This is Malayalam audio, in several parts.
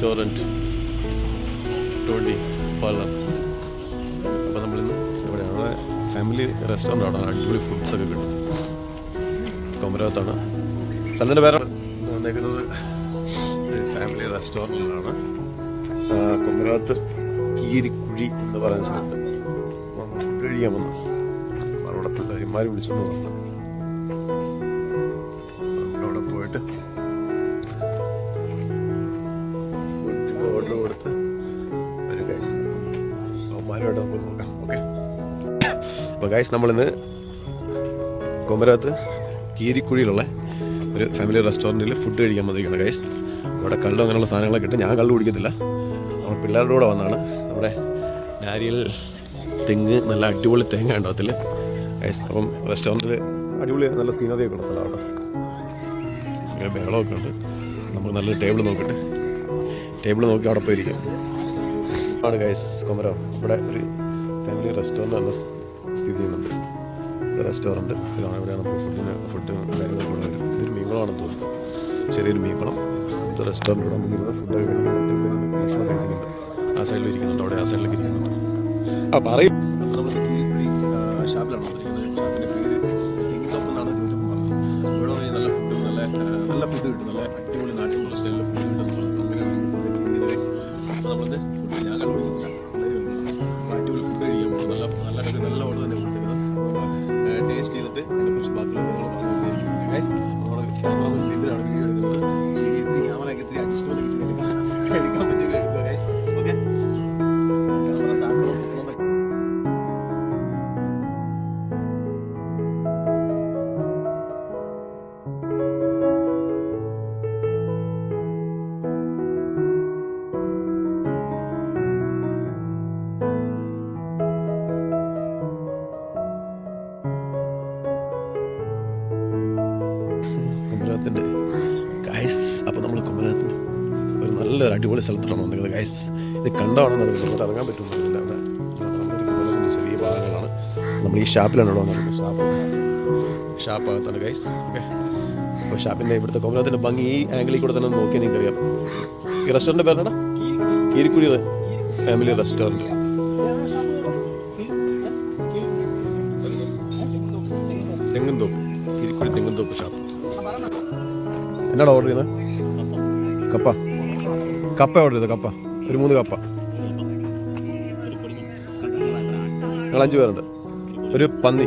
റെസ്റ്റോറന്റ് ടോണ്ടി പാർലർ അപ്പോൾ നമ്മളിന്ന് ഇവിടെ അവിടെ ഫാമിലി റെസ്റ്റോറന്റ് ആണ്. അടിപൊളി ഫുഡ്സൊക്കെ കിട്ടും. കൊമരകത്താണ് തന്നിന്റെ വേറെ വന്നേക്കുന്നത് ഫാമിലി റെസ്റ്റോറന്റിലാണ് കൊമരകത്ത് കീരിക്കുഴി എന്ന് പറയുന്ന സ്ഥലത്ത്. കഴിയാൻ വന്നു അപ്പോൾ അവിടെ പിള്ളേന്മാർ വിളിച്ചോണ്ട് വന്നു. അവിടെ പോയിട്ട് ഫുഡ് കൊടുത്ത് ഒരു ഗൈസ് അവന്മാരോട്ട് നമുക്ക് നോക്കാം. ഓക്കെ അപ്പോൾ ഗൈസ് നമ്മളിന്ന് കൊമരകത്ത് കീരിക്കുഴിയിലുള്ള ഒരു ഫാമിലി റെസ്റ്റോറന്റിൽ ഫുഡ് കഴിക്കാൻ വന്നിരിക്കുകയാണ് ഗൈസ് അവിടെ കള്ളും അങ്ങനെയുള്ള സാധനങ്ങളൊക്കെ ഇട്ട് ഞാൻ കള്ളു കുടിക്കത്തില്ല. നമ്മൾ പിള്ളേരുടെ കൂടെ വന്നാണ് നമ്മുടെ നാരിയൽ തെങ്ങ് നല്ല അടിപൊളി തേങ്ങ ഉണ്ടോ അതിൽ ഗൈസ് അപ്പം റെസ്റ്റോറന്റിൽ അടിപൊളി നല്ല സീനറിയൊക്കെ ഉള്ള സ്ഥലം കേട്ടോ. ഇങ്ങനെ ബഹളമൊക്കെ ഉണ്ട്. നമുക്ക് നല്ലൊരു ടേബിൾ നോക്കിയിട്ട് ടേബിൾ നോക്കി അവിടെ പോയിരിക്കും. ആണ് ഗൈസ് കുമരം ഇവിടെ ഒരു ഫാമിലി റെസ്റ്റോറന്റ് ആണ് സ്ഥിതി ചെയ്യുന്നുണ്ട് റെസ്റ്റോറന്റ് റെസ്റ്റോറന്റ് ഇതാണ് ഇവിടെയാണ് ഫുഡിന് ഫുഡ് കാര്യങ്ങളൊക്കെ ഇതൊരു മീൻകുളമാണെന്ന് തോന്നുന്നു. ചെറിയൊരു മീൻകുളം. ഇത് റെസ്റ്റോറന്റ് ഇവിടെ നമുക്ക് ഇരുന്ന് ഭക്ഷണം കഴിക്കുന്നുണ്ട് ആ സൈഡിൽ ഇരിക്കുന്നുണ്ട്. അവിടെ ആ സൈഡിലേക്ക് ഇരിക്കുന്നുണ്ട്. ആ പറയും. ഷാപ്പിലാണ്. കൊടുക്കുന്നത് ടേസ്റ്റ് ചെയ്തിട്ട് ഒരു അടിപൊളി സ്ഥലത്താണ് വന്നിരിക്കുന്നത് ഗൈസ് ഇത് കണ്ടാണ് അറിയില്ല നമുക്ക് ഇറങ്ങാൻ പറ്റുന്നില്ല ചെറിയ ഭാഗങ്ങളാണ്. നമ്മൾ ഈ ഷാപ്പിലാണ് ഇവിടെ വന്നിരിക്കുന്നത് ഷാപ്പ്. ഷാപ്പാകത്താണ് ഗൈസ് ഓക്കെ അപ്പോൾ ഷാപ്പിന്റെ ഇവിടുത്തെ കോമലത്തിന്റെ ഭംഗി ഈ ആംഗിളിൽ കൂടെ തന്നെ നോക്കി നോക്കിയാൽ നിങ്ങൾക്കറിയാം. ഈ റെസ്റ്റോറന്റ് പേരാണ് Keerikuzhi family restaurant Thengumthoppu. Keerikuzhi Thengumthoppu shop എന്നാണ് ഓർഡർ ചെയ്യുന്നത് കപ്പ. കപ്പ ഓർഡർ ചെയ്തു കപ്പ. ഒരു മൂന്ന് കപ്പ. ഞങ്ങൾ അഞ്ച് പേരുണ്ട്. ഒരു പന്നി.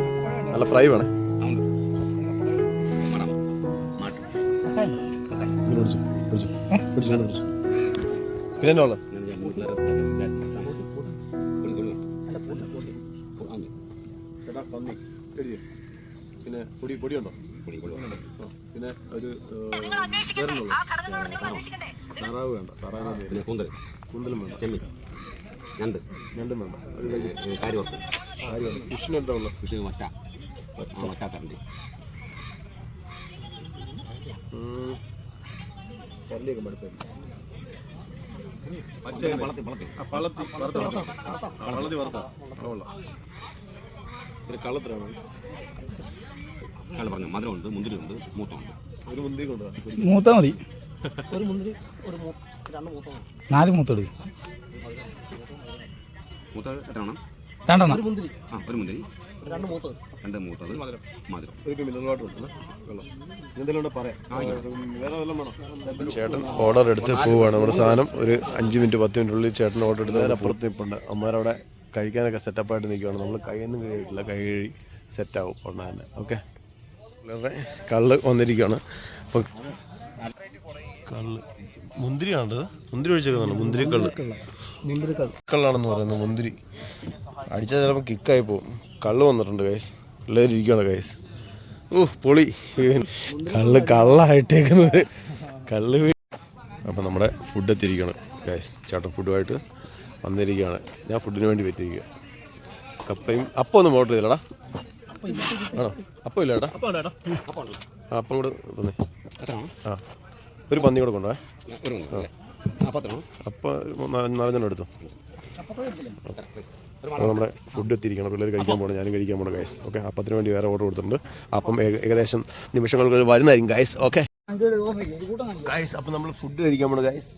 നല്ല ഫ്രൈ വേണേ. പിന്നെ പന്നി പൊടി പൊടിയുണ്ടോ? പിന്നെ ഒരു വേറൊന്നുള്ളൂ താറാവ് വേണ്ട താറാവ് പിന്നെ കൂന്തൽ. കുന്തലും വേണ്ട. ചെമ്മീൻ. ഞണ്ട്. രണ്ടും വേണ്ട. ഒരു കൈ കാര്യവർക്ക് കാര്യമാണ് ഫിഷിന് എന്താ ഉള്ളത്? കൃഷി മറ്റ. മറ്റാത്തരണ്ടി കല്ലിയൊക്കെ മടുപ്പായി പളത്തി വളർത്തി പള്ളത്തി വറുത്ത പള്ളത്തി വറുത്ത? കള്ളത്തിലാണ് അയാൾ പറഞ്ഞു മധുരമുണ്ട് മുന്തിരിയുണ്ട് മൂത്തമുണ്ട്. ഒരു മുന്തിരി കൊണ്ടുപോകാം മൂത്ത മതി. നാല് മൂത്തെടുക്കും മൂത്തത് എത്ര വേണം രണ്ടെണ്ണം ആ ഒരു മുന്തിരി. രണ്ട് മൂത്തത്. രണ്ട് മൂത്തത് മധുരം മധുരം. ഒരു മിനറൽ വാട്ടർ ഉണ്ട് എന്തെങ്കിലും പറയാം ചേട്ടൻ ഓർഡർ എടുത്ത് പോവാണ്. നമ്മുടെ സാധനം ഒരു അഞ്ച് മിനിറ്റ് പത്ത് ഉള്ളിൽ ചേട്ടൻ ഓർഡർ എടുത്ത് നേരെ അപ്പുറത്ത് നിൽപ്പുണ്ട് അമ്മമാരവിടെ കഴിക്കാനൊക്കെ സെറ്റപ്പായിട്ട് നിൽക്കുകയാണ് നമ്മൾ കൈയൊന്നും കഴിയിട്ടില്ല കൈ കഴുകി സെറ്റാവും ഉടനെ തന്നെ ഓക്കെ കള്ള് വന്നിരിക്കുകയാണ്. അപ്പോൾ കള്ള്. മുന്തിരിയാണത്. മുന്തിരി ഒഴിച്ചേക്കുന്നുണ്ട് മുന്തിരി കള്ള്. കള്ളാണെന്ന് പറയുന്നത് മുന്തിരി. അടിച്ചാൽ ചിലപ്പോൾ കിക്കായി പോകും. കള്ള് വന്നിട്ടുണ്ട് കൈസ് പിള്ളേർ ഇരിക്കുകയാണ് ഗൈസ് ഓ പൊളി. കള്ള് കള്ളായിട്ടേക്കുന്നത്. കള്ള് അപ്പം നമ്മുടെ ഫുഡ് എത്തിയിരിക്കുകയാണ് ഗൈസ് ചേട്ടൻ ഫുഡുമായിട്ട് വന്നിരിക്കുകയാണ്. ഞാൻ ഫുഡിന് വേണ്ടി പറ്റിയിരിക്കുക കപ്പയും അപ്പം ഒന്നും ഓർഡർ ചെയ്തില്ലടാ. ആണോ? അപ്പം ഇല്ല ഏട്ടാ. ആ അപ്പം കൂടെ തന്നെ ആ ഒരു പന്നി കൂടെ. കൊണ്ടുപോേ ഒരു മുന്തിരി അപ്പം നാലഞ്ചെണ്ണം എടുത്തു. നമ്മുടെ ഫുഡ് എത്തിയിരിക്കണം. പിള്ളേർ കഴിക്കാൻ പോകണം ഞാനും കഴിക്കാൻ പോകണം ഗൈസ് ഓക്കെ അപ്പത്തിന് വേണ്ടി വേറെ ഓർഡർ കൊടുത്തിട്ടുണ്ട്. അപ്പം ഏകദേശം നിമിഷങ്ങൾക്ക് വരുന്നതായിരിക്കും ഗൈസ് ഓക്കെ ഗൈസ് അപ്പം നമ്മൾ ഫുഡ് കഴിക്കാൻ പോകണം ഗൈസ്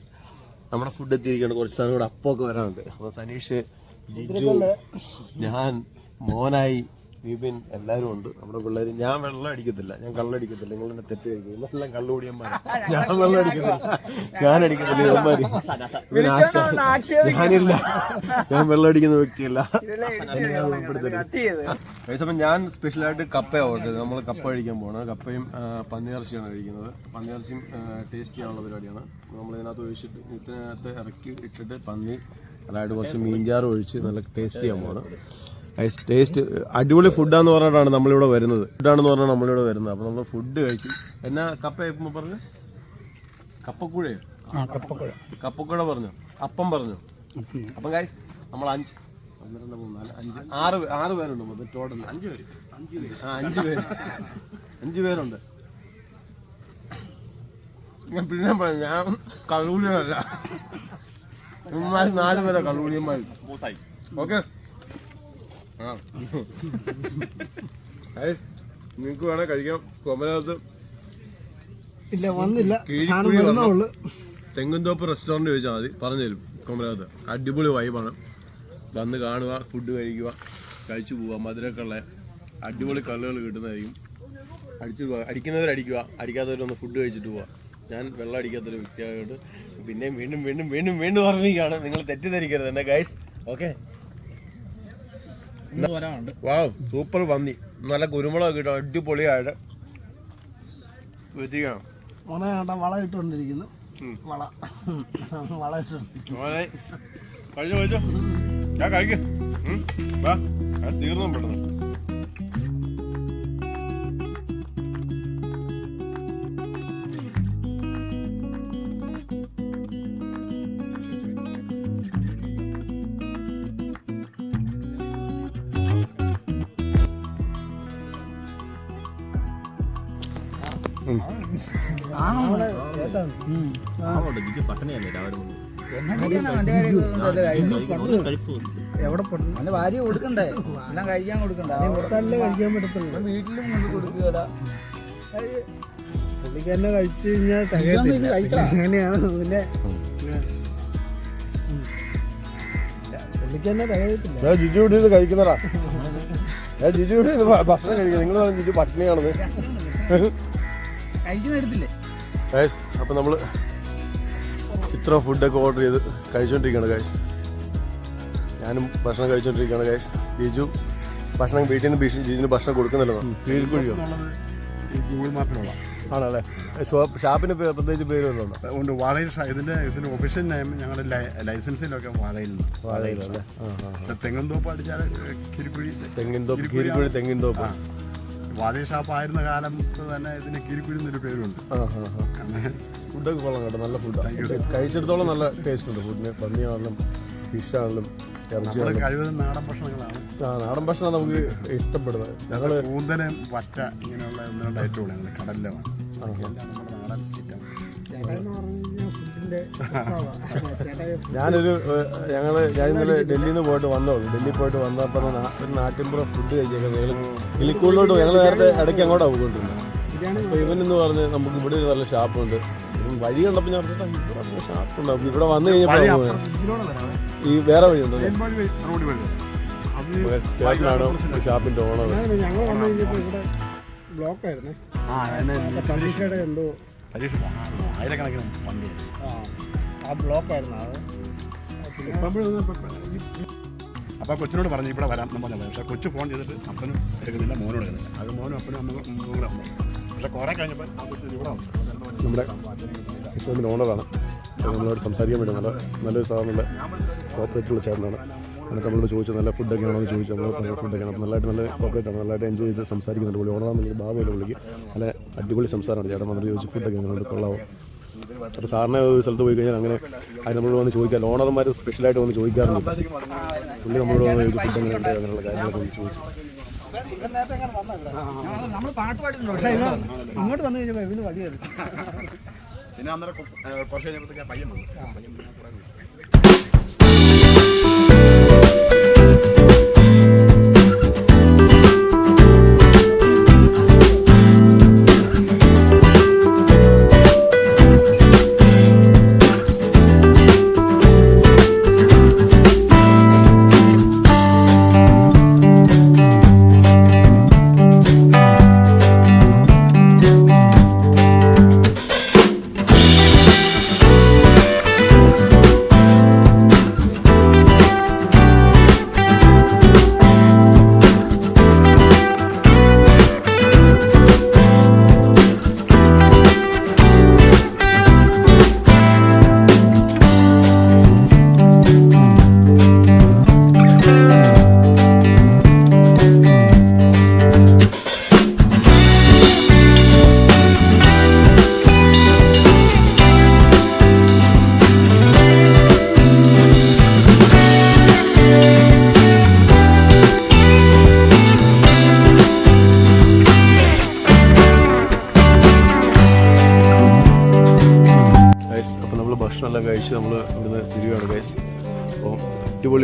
നമ്മുടെ ഫുഡ് എത്തിയിരിക്കണം കുറച്ച് സാധനം കൂടെ അപ്പമൊക്കെ വരാനുണ്ട്. അപ്പോൾ സനീഷ് ജിജു ഞാൻ മോനായി വിപിൻ എല്ലാവരും ഉണ്ട് നമ്മുടെ പിള്ളേർ ഞാൻ വെള്ളം അടിക്കത്തില്ല ഞാൻ കള്ളടിക്കത്തില്ല നിങ്ങൾ എന്നെ തെറ്റ് കഴിക്കും എല്ലാം കള്ളുകൂടിയന്മാർ ഞാൻ വെള്ളം അടിക്കത്തില്ല ഞാൻ അടിക്കത്തില്ല ഇവന്മാര് ഞാനില്ല ഞാൻ വെള്ളം അടിക്കുന്ന വ്യക്തിയല്ല എന്നെ ഞാൻ സ്പെഷ്യലായിട്ട് കപ്പ ഓർഡർ ചെയ്തത് നമ്മൾ കപ്പ കഴിക്കാൻ പോകണം കപ്പയും പന്നിയിറച്ചിയാണ് കഴിക്കുന്നത് പന്നിയിറച്ചിയും ടേസ്റ്റ് ചെയ്യാനുള്ള പരിപാടിയാണ് നമ്മൾ ഇതിനകത്ത് ഒഴിച്ചിട്ട് ഇതിനകത്ത് ഇറക്കി ഇട്ടിട്ട് പന്നി അതായത് കുറച്ച് മീൻചാറ് ഒഴിച്ച് നല്ല ടേസ്റ്റ് ചെയ്യാൻ പോകണം ടേസ്റ്റ് അടിപൊളി ഫുഡാന്ന് പറഞ്ഞിട്ടാണ് നമ്മളിവിടെ വരുന്നത്. ഫുഡാണെന്ന് പറഞ്ഞാൽ നമ്മളിവിടെ വരുന്നത്. അപ്പോൾ നമ്മൾ ഫുഡ് കഴിച്ചു എന്നാ കപ്പ പറഞ്ഞു? കപ്പക്കുഴയോ ആ കപ്പക്കുഴ. കപ്പക്കുഴ പറഞ്ഞു. അപ്പം പറഞ്ഞു. അപ്പം കായ് നമ്മൾ അഞ്ച് ഒന്ന് രണ്ട് മൂന്ന് നാല് അഞ്ച് ആറ് ആറ് പേരുണ്ട് മൊത്തം ടോട്ടൽ അഞ്ച് പേര്. അഞ്ച് പേര്. ആ അഞ്ച് പേര്. അഞ്ച് പേരുണ്ട്. ഞാൻ പിന്നെ പറഞ്ഞു ഞാൻ ഇവന്മാർ നാല് പേരാ കള്ളുകൂടിയന്മാർ ഓക്കെ നിങ്ങക്ക് വേണേ കഴിക്കാം. കൊമലത്ത് ഇല്ല വന്നില്ല. തെങ്ങുംതോപ്പ് റെസ്റ്റോറന്റ് ചോദിച്ചാൽ മതി. പറഞ്ഞു തരും കൊമലകത്ത് അടിപൊളി വൈബാണ് വന്ന് കാണുക ഫുഡ് കഴിക്കുക കഴിച്ചു പോവുക മധുരക്കുള്ള അടിപൊളി കള്ളുകൾ കിട്ടുന്നതായിരിക്കും. അടിച്ചു പോവുക. അടിക്കുന്നവർ അടിക്കുക. അടിക്കാത്തവരൊന്ന് ഫുഡ് കഴിച്ചിട്ട് പോവുക. ഞാൻ വെള്ളം അടിക്കാത്തൊരു വ്യക്തിയായതുകൊണ്ട് പിന്നെയും വീണ്ടും വീണ്ടും വീണ്ടും വീണ്ടും ഓർമ്മിക്കുകയാണ്. നിങ്ങൾ തെറ്റിദ്ധരിക്കരുത് എന്നെ ഗൈസ് ഓക്കെ സൂപ്പർ പന്നി. നല്ല കുരുമുളക് കിട്ടും അടിപൊളിയായിട്ട് വെച്ചിരിക്കണം? മോനെ കണ്ട വള ഇട്ടുകൊണ്ടിരിക്കുന്നു. വള. വള ഇട്ടുണ്ട് കഴിച്ചു കഴിച്ചോ. ഞാൻ കഴിക്കും. തീർന്നു പെട്ടെന്ന്. എവിടെ അവന്റെ ഭാര്യ കൊടുക്കണ്ടേ എല്ലാം കഴിക്കാൻ കൊടുക്കണ്ടേ കഴിക്കാൻ പറ്റത്തുള്ളൂ വീട്ടിലും കൊടുക്കുകയല്ല പുള്ളിക്ക് തന്നെ കഴിച്ചു കഴിഞ്ഞാൽ അങ്ങനെയാണ് പിന്നെ ജിജു ഇവിടെ ഇത് ജിജു ഇവിടെ ഭക്ഷണം കഴിക്കുന്നത് നിങ്ങൾ ജിജു എടുത്തില്ലേ ഗൈസ് അപ്പം നമ്മൾ ഇത്ര ഫുഡൊക്കെ ഓർഡർ ചെയ്ത് കഴിച്ചുകൊണ്ടിരിക്കുകയാണ് ഗൈസ് ഞാനും ഭക്ഷണം കഴിച്ചുകൊണ്ടിരിക്കുകയാണ് ഗൈസ് ബിജു ഭക്ഷണം വീട്ടിൽ നിന്ന് ഭീഷണി ജിജുവിന് ഭക്ഷണം കൊടുക്കുന്നില്ലല്ലോ കീഴ്ക്കുഴിയോ? ഗൂഗിൾ മാപ്പിലുള്ള ആണല്ലേ? ഷോപ്പ് ഷാപ്പിന് പ്രത്യേകിച്ച് പേര് ഉണ്ട്? ഷ- ഇതിന്റെ ഇതിന്റെ ഒഫീഷ്യൽ നെയിം ഞങ്ങളുടെ ലൈസൻസിലൊക്കെ വാഴയിൽ നിന്ന്. വാഴയിലല്ലേ ആ ആ പക്ഷെ തെങ്ങും തോപ്പ് അടിച്ചാൽ കിരിക്കുഴി തെങ്ങിൻ തോപ്പ് കിരിക്കുഴി തെങ്ങിൻ തോപ്പ്. ആ. വാഴ ഷാപ്പ് കാലം കാലത്ത് തന്നെ ഇതിന് കിരിക്കുഴി എന്നൊരു പേരുണ്ട് ഫുഡൊക്കെ കൊള്ളാം കേട്ടോ നല്ല ഫുഡാണ് കഴിച്ചിടത്തോളം നല്ല ടേസ്റ്റ് ഉണ്ട് ഫുഡിന് പന്നിയാണെങ്കിലും ഫിഷാണെങ്കിലും ഇറച്ചിയാണെങ്കിലും. കഴിവതും നാടൻ ഭക്ഷണങ്ങളാണ്. ആ നാടൻ ഭക്ഷണം നമുക്ക് ഇഷ്ടപ്പെടുന്നത്. ഞങ്ങൾ കൂന്തനും പച്ച ഇങ്ങനെയുള്ള ഒന്ന് രണ്ട് ഐറ്റം ഞങ്ങൾ കടലിലാണ് നമ്മുടെ നാടൻ ഐറ്റം ഞാനൊരു ഞങ്ങൾ ഞാൻ ഇന്നലെ ഡൽഹിയിൽ നിന്ന് പോയിട്ട് വന്നോ ഡൽഹി പോയിട്ട് വന്നപ്പോൾ ഒരു നാട്ടിൻപുറം ഫുഡ് കഴിച്ചേക്കാൻ ഞങ്ങൾ കിളിക്കൂളിലോട്ട് ഞങ്ങൾ നേരത്തെ ഇടയ്ക്ക് അങ്ങോട്ടാണ് പോയിക്കൊണ്ടിരുന്നത്. അപ്പോൾ ഇവനെന്ന് പറഞ്ഞ് നമുക്ക് ഇവിടെ ഒരു നല്ല ഷാപ്പുണ്ട്. വഴി കണ്ടപ്പോൾ ഞാൻ പറഞ്ഞു ഷാപ്പുണ്ട്. അപ്പോൾ ഇവിടെ വന്നു കഴിഞ്ഞപ്പോൾ ഈ വേറെ വഴിയുണ്ടോ റോഡ് വഴി ഉണ്ടോ ചേട്ടനാണ് ഷാപ്പിന്റെ ഓണർ. ഞങ്ങൾ വന്നു കഴിഞ്ഞപ്പോൾ ഇവിടെ ബ്ലോക്ക് ആയിരുന്നേ. പരീക്ഷയുടെ എന്തോ പരീക്ഷ ആയിരക്കണക്കിന് വണ്ടിയായിരുന്നു ആ ബ്ലോക്കായിരുന്നു അത്. അപ്പോൾ കൊച്ചിനോട് പറഞ്ഞു ഇവിടെ വരാം. എന്ന് പറഞ്ഞു പക്ഷേ കൊച്ചു ഫോൺ ചെയ്തിട്ട് അപ്പനും എടുക്കുന്നില്ല മോനും എടുക്കുന്നില്ല. അത് മോനും അപ്പനും അമ്മ കൂടെ വന്നു. പക്ഷേ കുറേ കഴിഞ്ഞപ്പോൾ ആ കൊച്ചു ഇവിടെ വന്നു. നമ്മുടെ ഓണറാണ് നമ്മളോട് സംസാരിക്കാൻ വേണ്ടി നല്ല നല്ലൊരു സാധനമുള്ള കോപ്പറേറ്റുള്ള ചേട്ടനാണ്. എന്നിട്ട് നമ്മളോട് ചോദിച്ചു നല്ല ഫുഡൊക്കെ ആണോ എന്ന് ചോദിച്ചു. നമ്മൾ നല്ല ഫുഡൊക്കെയാണ് അപ്പോൾ നല്ലതായിട്ട് നല്ല കോപ്പറേറ്റ് ആണ്. നല്ലതായിട്ട് എൻജോയ് ചെയ്ത് സംസാരിക്കുന്നുണ്ട്. പുള്ളി ഓണറാണെന്നുള്ള ഭാവമില്ല പുള്ളിക്ക് നല്ല അടിപൊളി സംസാരമാണ്. ചേട്ടൻ വന്നിട്ട് ചോദിച്ചു ഫുഡൊക്കെ എങ്ങനെയുണ്ട്? കൊള്ളാവോ? അപ്പോൾ സാറിനെ ഒരു സ്ഥലത്ത് പോയി കഴിഞ്ഞാൽ അങ്ങനെ അത് നമ്മളോട് വന്ന് ചോദിക്കാം. ഓണർമാർ സ്പെഷ്യലായിട്ട് വന്ന് ചോദിക്കാറുണ്ട്. പുള്ളി നമ്മളോട് വന്ന് ചോദിച്ചു ഫുഡ് എങ്ങനെയുണ്ട്? അങ്ങനെയുള്ള കാര്യങ്ങളൊക്കെ ഒന്ന് ചോദിച്ചു നമ്മൾ പാട്ട് പാടിയിട്ടുണ്ടോ പക്ഷേ ഇവ ഇങ്ങോട്ട് വന്നു കഴിഞ്ഞപ്പോൾ ഇവന് വടിയായിരുന്നു പിന്നെ അന്നേരം കുറച്ച് കഴിഞ്ഞപ്പോഴത്തേക്ക് പയ്യൻ വന്നു പയ്യൻ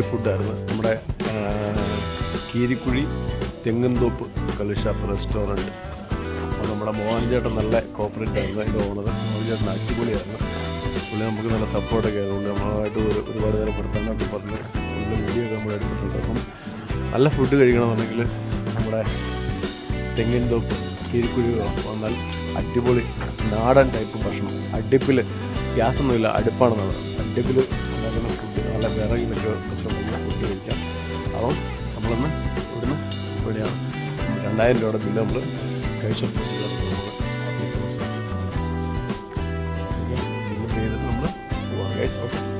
അടിപൊളി ഫുഡായിരുന്നു. നമ്മുടെ കീരിക്കുഴി തെങ്ങുംതോപ്പ് കലുഷാപ്പ് റെസ്റ്റോറന്റ്. അപ്പോൾ നമ്മുടെ മോഹൻ ചേട്ടൻ നല്ല കോപ്പറേറ്റ് ആയിരുന്നു അതിന്റെ ഓണർ. മോഹൻ ചേട്ടൻ അടിപൊളിയായിരുന്നു. പുള്ളി നമുക്ക് നല്ല സപ്പോർട്ടൊക്കെ ആയതുകൊണ്ട് നമ്മളായിട്ട് ഒരു ഒരുപാട് നേരം പെടുത്താനൊക്കെ പറഞ്ഞു. പുള്ളി വീഡിയോ നമ്മൾ എടുത്തിട്ടുണ്ട്. അപ്പം നല്ല ഫുഡ് കഴിക്കണമെന്നുണ്ടെങ്കിൽ നമ്മുടെ തെങ്ങിൻതോപ്പ് കീരിക്കുഴി വന്നാൽ അടിപൊളി നാടൻ ടൈപ്പ് ഭക്ഷണം. അടുപ്പിൽ ഗ്യാസൊന്നുമില്ല അടുപ്പാണെന്നാണ്. അടുപ്പിൽ നല്ല വിറകിലൊക്കെ വെച്ചുകൊണ്ടുള്ള ഫുഡ് കഴിക്കാം. അപ്പം നമ്മളൊന്ന് ഇവിടുന്ന് ഇവിടെയാണ്. രണ്ടായിരം രൂപയുടെ ബില്ല് നമ്മൾ കഴിച്ചിട്ടുണ്ട് നമ്മൾ പോവാം. Guys okay.